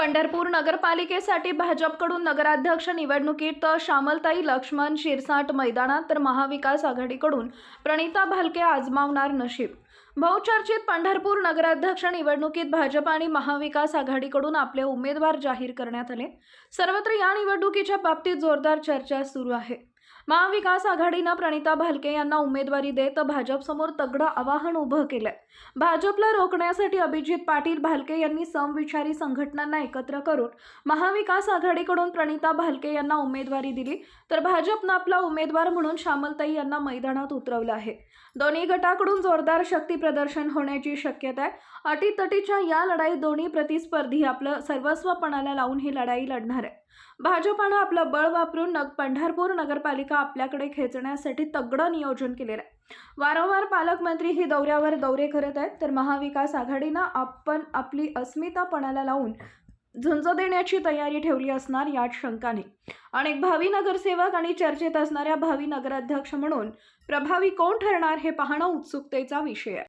पंढरपूर नगरपालिकेसाठी भाजपकडून नगराध्यक्ष निवडणुकीत श्यामलताई लक्ष्मण शिरसाट मैदानात तर महाविकास आघाडीकडून प्रणिता भालके आजमावणार नशीब. बहुचर्चित पंढरपूर नगराध्यक्ष निवडणुकीत भाजप आणि महाविकास आघाडीकडून आपले उमेदवार जाहीर करण्यात आले. सर्वत्र या निवडणुकीच्या बाबतीत जोरदार चर्चा सुरू आहे. महाविकास आघाडीनं प्रणिता भालके यांना उमेदवारी देत भाजपसमोर तगडं आवाहन उभं केलंय. भाजपला रोखण्यासाठी अभिजित पाटील भालके यांनी समविचारी संघटनांना एकत्र करून महाविकास आघाडीकडून प्रणिता भालके यांना उमेदवारी दिली. तर भाजपनं आपला उमेदवार म्हणून श्यामलताई यांना मैदानात उतरवलं आहे. दोन्ही गटाकडून जोरदार शक्ती प्रदर्शन होण्याची शक्यता आहे. अटीतटीच्या या लढाईत दोन्ही प्रतिस्पर्धी आपलं सर्वस्वपणाला लावून ही लढाई लढणार आहे. भाजपानं आपलं बळ वापरून नग पंढरपूर नगरपालिका आपल्याकडे खेचण्यासाठी तगडं नियोजन केलेलं आहे. वारंवार पालकमंत्री ही दौऱ्यावर दौरे करत आहेत तर महाविकास आघाडीनं आपण आपली अस्मिता पणाला लावून झुंज देण्याची तयारी ठेवली असणार यात शंका नाही. अनेक भावी नगरसेवक आणि चर्चेत असणाऱ्या भावी नगराध्यक्ष म्हणून प्रभावी कोण ठरणार हे पाहणं उत्सुकतेचा विषय आहे.